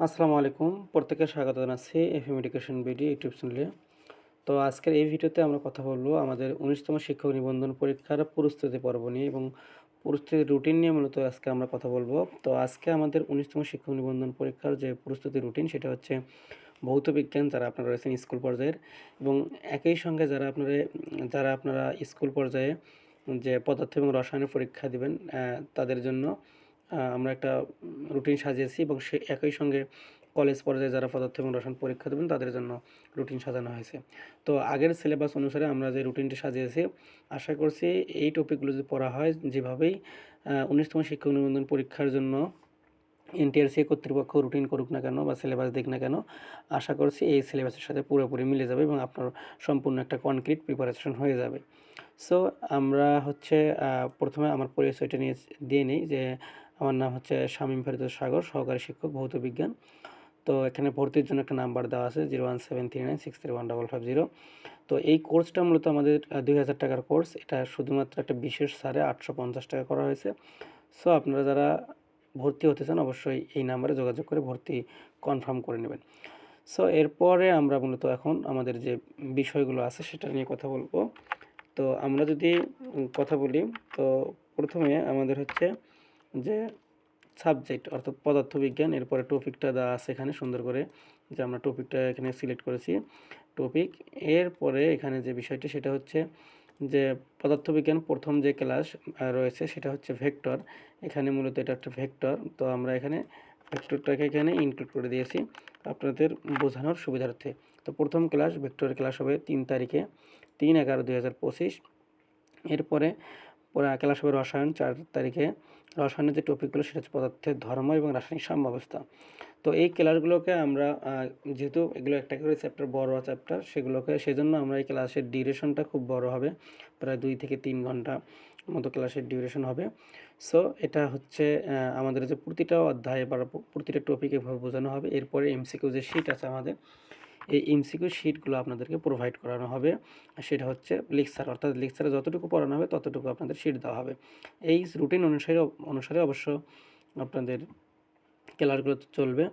আসসালামু আলাইকুম। প্রত্যেককে স্বাগত জানাচ্ছি F M education BD YouTube চ্যানেলে তো আজকের এই ভিডিওতে আমরা কথা বলব আমাদের উনিশতম শিক্ষক নিবন্ধন পরীক্ষার প্রস্তুতি পর্ব নিয়ে এবং প্রস্তুতির রুটিন নিয়ে মূলত আজকে আমরা কথা বলব। তো আজকে আমাদের উনিশতম শিক্ষক নিবন্ধন পরীক্ষার যে প্রস্তুতি রুটিন সেটা হচ্ছে ভৌত বিজ্ঞান যারা আপনারা রয়েছেন স্কুল পর্যায়ের এবং একই সঙ্গে যারা আপনারা যারা আপনারা স্কুল পর্যায়ে যে পদার্থ এবং রসায়নের পরীক্ষা দিবেন তাদের জন্য আমরা একটা রুটিন সাজিয়েছি এবং সে একই সঙ্গে কলেজ পর্যায়ে যারা পদার্থ এবং রসায়ন পরীক্ষা দেবেন, তাদের জন্য রুটিন সাজানো হয়েছে। তো আগের সিলেবাস অনুসারে আমরা যে রুটিনটি সাজিয়েছি, আশা করছি এই টপিকগুলো যদি পড়া হয়, যেভাবেই উনিশতম শিক্ষক নিবন্ধন পরীক্ষার জন্য এনটিআরসি কর্তৃপক্ষ রুটিন করুক না কেন বা সিলেবাস দিক না কেন, আশা করছি এই সিলেবাসের সাথে পুরোপুরি মিলে যাবে এবং আপনার সম্পূর্ণ একটা কনক্রিট প্রিপারেশন হয়ে যাবে। সো আমরা হচ্ছে প্রথমে আমার পরিচয়টা নিয়ে, দিয়ে নিই যে আমার নাম হচ্ছে শামীম ফেরদৌস সাগর, সহকারী শিক্ষক, ভৌত বিজ্ঞান। তো এখানে ভর্তির জন্য একটা নাম্বার দেওয়া আছে zero one seven three nine six three one double five zero তো এই কোর্সটা মূলত আমাদের দুই হাজার টাকার কোর্স এটা শুধুমাত্র একটা বিশেষ সারে আটশো পঞ্চাশ টাকা করা হয়েছে। সো আপনারা যারা ভর্তি হতে চান, অবশ্যই এই নাম্বারে যোগাযোগ করে ভর্তি কনফার্ম করে নেবেন। সো এরপরে আমরা মূলত এখন আমাদের যে বিষয়গুলো আছে, সেটা নিয়ে কথা বলব। তো আমরা যদি কথা বলি, তো প্রথমে আমাদের হচ্ছে যে সাবজেক্ট অর্থাৎ পদার্থবিজ্ঞান, এরপরে টপিকটা দেওয়া আছে এখানে সুন্দর করে, যে আমরা টপিকটা এখানে সিলেক্ট করেছি টপিক এরপরে এখানে যে বিষয়টি, সেটা হচ্ছে যে পদার্থবিজ্ঞান প্রথম যে ক্লাস রয়েছে, সেটা হচ্ছে ভেক্টর এখানে মূলত এটা একটা ভেক্টর তো আমরা এখানে ভেক্টরটাকে এখানে ইনক্লুড করে দিয়েছি আপনাদের বোঝানোর সুবিধার্থে। তো প্রথম ক্লাস ভেক্টরের ক্লাস হবে তিন তারিখে, তিন এগারো দুই হাজার পঁচিশ। এরপরে পরে ক্লাস হবে রসায়ন চার তারিখে, রসায়নের যে টপিকগুলো সেটা হচ্ছে পদার্থের ধর্ম এবং রাসায়নিক সাম্যাবস্থা। তো এই ক্লাসগুলোকে আমরা যেহেতু এগুলো একটা করে চ্যাপ্টার বড় চ্যাপ্টার সেগুলোকে, সেজন্য আমরা এই ক্লাসের ডিউরেশনটা খুব বড় হবে। প্রায় দুই থেকে তিন ঘণ্টা মতো ক্লাসের ডিউরেশন হবে। সো এটা হচ্ছে আমাদের যে প্রতিটা অধ্যায় বা প্রতিটা টপিক বোঝানো হবে। এরপরে এমসিকিউ যে শিট আছে আমাদের এই এমসিকিউ শিটগুলো আপনাদেরকে প্রোভাইড করানো হবে। সেটা হচ্ছে লেকচার, অর্থাৎ লেকচারে যতটুকু পড়ানো হবে ততটুকু আপনাদের শিট দেওয়া হবে। এই রুটিন অনুসারে অনুসারে অবশ্য আপনাদের ক্লাসগুলো চলবে।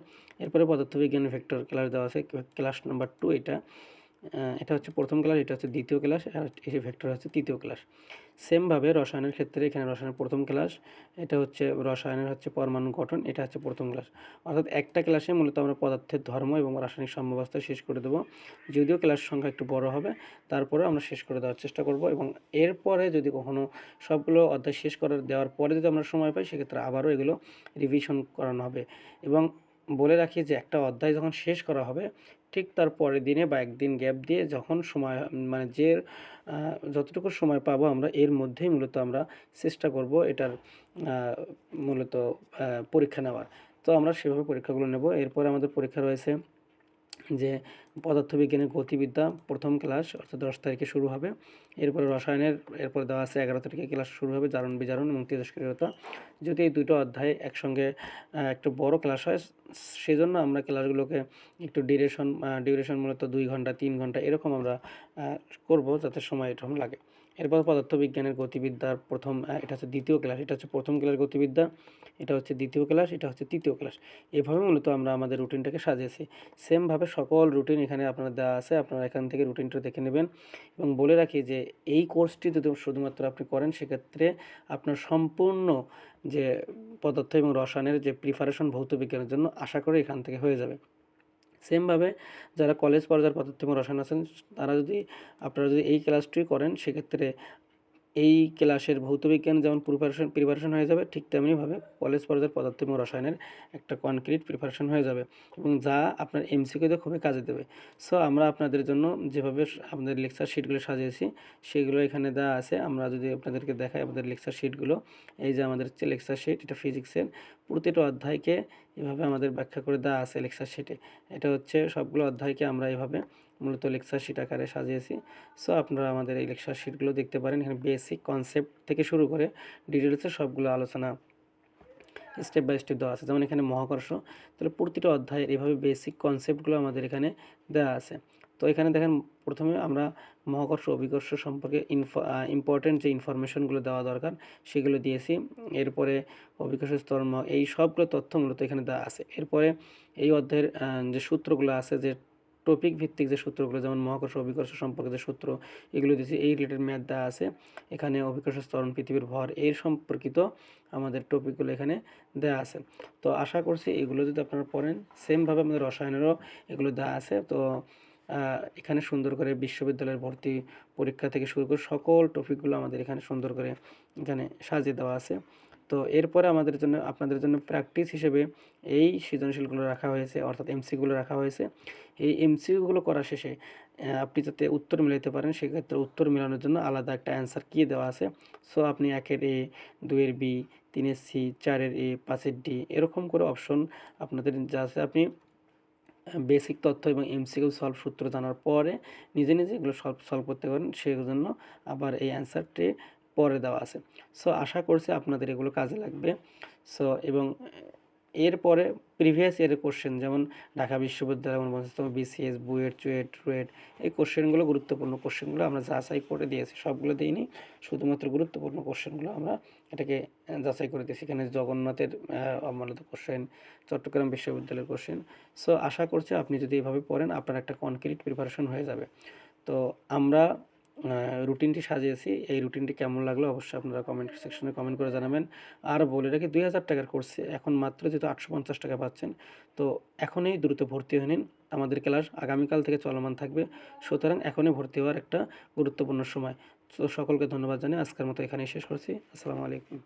এরপরে পদার্থবিজ্ঞান ভেক্টর ক্লাস দেওয়া আছে ক্লাস নাম্বার টু এটা। এটা হচ্ছে প্রথম ক্লাস এটা হচ্ছে দ্বিতীয় ক্লাস আর এই ভেক্টর হচ্ছে তৃতীয় ক্লাস সেমভাবে রসায়নের ক্ষেত্রে এখানে রসায়নের প্রথম ক্লাস এটা হচ্ছে রসায়নের হচ্ছে পরমাণু গঠন, এটা হচ্ছে প্রথম ক্লাস অর্থাৎ একটা ক্লাসে মূলত আমরা পদার্থের ধর্ম এবং রাসায়নিক সম্ভাবস্থা শেষ করে দেবো। যদিও ক্লাস সংখ্যা একটু বড় হবে তারপরে আমরা শেষ করে দেওয়ার চেষ্টা করব এবং এরপরে যদি কখনো সবগুলো অধ্যায় শেষ করার, দেওয়ার পরে যদি আমরা সময় পাই, সেক্ষেত্রে আবারও এগুলো রিভিশন করানো হবে। এবং বলে রাখি যে একটা অধ্যায় যখন শেষ করা হবে ঠিক তার পরের দিনে বা একদিন গ্যাপ দিয়ে যখন সময় মানে যে যতটুকু সময় পাবো আমরা এর মধ্যেই মূলত আমরা চেষ্টা করব এটার মূলত পরীক্ষা নেওয়ার। তো আমরা সেভাবে পরীক্ষাগুলো নেব। এরপরে আমাদের পরীক্ষা রয়েছে যে পদার্থবিজ্ঞানের গতিবিদ্যা প্রথম ক্লাস, অর্থাৎ দশ তারিখে শুরু হবে। এরপরে রসায়নের, এরপর দেওয়া আছে এগারো তারিখে ক্লাস শুরু হবে, জারণ বিজারণ এবং তেজস্ক্রিয়তা। যদি এই দুটো অধ্যায় একসঙ্গে একটু বড় ক্লাস হয়, সেজন্য আমরা ক্লাসগুলোকে একটু ডিউরেশন ডিউরেশন মূলত দুই ঘণ্টা, তিন ঘণ্টা, এরকম আমরা করব যাতে সময় এরকম লাগে। এরপর পদার্থবিজ্ঞানের গতিবিদ্যার প্রথম এটা হচ্ছে দ্বিতীয় ক্লাস এটা হচ্ছে প্রথম ক্লাস গতিবিদ্যা, এটা হচ্ছে দ্বিতীয় ক্লাস এটা হচ্ছে তৃতীয় ক্লাস এভাবে মূলত আমরা আমাদের রুটিনটাকে সাজিয়েছি। সেমভাবে সকল রুটিন এখানে আপনারা দেওয়া আছে, আপনারা এখান থেকে রুটিনটা দেখে নেবেন এবং বলে রাখি যে এই কোর্সটি যদি শুধুমাত্র আপনি করেন, সেক্ষেত্রে আপনার সম্পূর্ণ যে পদার্থ এবং রসায়নের যে প্রিপারেশন ভৌত বিজ্ঞানের জন্য আশা করি এখান থেকে হয়ে যাবে। সেমভাবে যারা কলেজ পর্যায়ের পদার্থ এবং রসায়ন আছেন, তারা যদি, আপনারা যদি এই ক্লাসটি করেন, সেক্ষেত্রে এই ক্লাসের ভৌতবিজ্ঞান যেমন প্রিপারেশন প্রিপারেশন হয়ে যাবে, ঠিক তেমনিভাবে কলেজ পর্যায়ের পদার্থ এবং রসায়নের একটা কনক্রিট প্রিপারেশন হয়ে যাবে এবং যা আপনার এমসিকিউতে খুবই কাজে দেবে। সো আমরা আপনাদের জন্য যেভাবে আমাদের লেকচার শিটগুলো সাজিয়েছি, সেগুলো এখানে দেওয়া আছে। আমরা যদি আপনাদেরকে দেখাই আমাদের লেকচার শিটগুলো এই যে আমাদের হচ্ছে লেকচার শিট এটা ফিজিক্সের প্রতিটা অধ্যায়কে এভাবে আমাদের ব্যাখ্যা করে দেওয়া আছে লেকচার শিটে এটা হচ্ছে সবগুলো অধ্যায়কে আমরা এভাবে মূলত লেকচার শিট আকারে সাজিয়েছি। সো আপনারা আমাদের এই লেকচার শিটগুলো দেখতে পারেন। এখানে বেসিক কনসেপ্ট থেকে শুরু করে ডিটেলসে সবগুলো আলোচনা স্টেপ বাই স্টেপ দেওয়া আছে। যেমন এখানে মহাকর্ষ। তাহলে প্রতিটা অধ্যায়ের এভাবে বেসিক কনসেপ্টগুলো আমাদের এখানে দেওয়া আছে। তো এখানে দেখেন, প্রথমে আমরা মহাকর্ষ অভিকর্ষ সম্পর্কে ইনফ ইম্পর্টেন্ট যে ইনফরমেশনগুলো দেওয়া দরকার, সেগুলো দিয়েছি। এরপরে অভিকর্ষ স্তর এই সবগুলো তথ্য মূলত এখানে দেওয়া আছে। এরপরে এই অধ্যায়ের যে সূত্রগুলো আছে, যে টপিক ভিত্তিক যে সূত্রগুলো, যেমন মহাকর্ষ, অভিকর্ষ সম্পর্কে যে সূত্র, এগুলো দিয়েছি, এই রিলেটেড ম্যাথ দেওয়া আছে। এখানে অভিকর্ষ স্তরণ পৃথিবীর ভর এর সম্পর্কিত আমাদের টপিকগুলো এখানে দেওয়া আছে। তো আশা করছি এগুলো যদি আপনারা পড়েন সেমভাবে আমাদের রসায়নেরও এগুলো দেওয়া আছে। তো এখানে সুন্দর করে বিশ্ববিদ্যালয়ের ভর্তি পরীক্ষা থেকে শুরু করে সকল টপিকগুলো আমাদের এখানে সুন্দর করে এখানে সাজিয়ে দেওয়া আছে। তো এরপরে আমাদের জন্য, আপনাদের জন্য প্র্যাকটিস হিসেবে এই সৃজনশীলগুলো রাখা হয়েছে, অর্থাৎ এমসিগুলো রাখা হয়েছে। এই এমসিকিউগুলো করা শেষে আপনি যাতে উত্তর মিলাতে পারেন, সেক্ষেত্রে উত্তর মেলানোর জন্য আলাদা একটা অ্যান্সার কী দেওয়া আছে। সো আপনি একের এ দুইয়ের বি তিনের সি চারের এ পাঁচের ডি এরকম করে অপশন আপনাদের যা আছে। আপনি বেসিক তথ্য এবং এমসিকিউ সলভ সূত্র জানার পরে নিজে নিজে এগুলো সলভ সলভ করতে পারেন। সেই জন্য আবার এই অ্যান্সারটি পরে দেওয়া আছে। সো আশা করছি আপনাদের এগুলো কাজে লাগবে। সো এবং এরপরে প্রিভিয়াস ইয়ারের কোশ্চেন যেমন ঢাকা বিশ্ববিদ্যালয় উনপঞ্চাশতম বিসিএস বুয়েট চুয়েট রুয়েট এই কোশ্চেনগুলো গুরুত্বপূর্ণ কোশ্চেনগুলো আমরা যাচাই করে দিয়েছি সবগুলো দিইনি। শুধুমাত্র গুরুত্বপূর্ণ কোশ্চেনগুলো আমরা এটাকে যাচাই করে দিয়েছি। এখানে জগন্নাথের আহ, অবমানিত কোশ্চেন চট্টগ্রাম বিশ্ববিদ্যালয়ের কোশ্চেন সো আশা করছি আপনি যদি এভাবে পড়েন আপনার একটা কনক্রিট প্রিপারেশন হয়ে যাবে। তো আমরা রুটিনটি সাজিয়েছি। এই রুটিনটি কেমন লাগল অবশ্যই আপনারা কমেন্ট সেকশনে কমেন্ট করে জানাবেন। আর বলে রাখি, দুই হাজার টাকার কোর্সে এখন মাত্র যেহেতু আটশো পঞ্চাশ টাকা পাচ্ছেন, তো এখনই দ্রুত ভর্তি হয়ে নিন। আমাদের ক্লাস আগামীকাল থেকে চলমান থাকবে। সুতরাং এখনই ভর্তি হওয়ার একটা গুরুত্বপূর্ণ সময়। তো সকলকে ধন্যবাদ জানিয়ে আজকের মতো এখানেই শেষ করছি। আসসালামু আলাইকুম।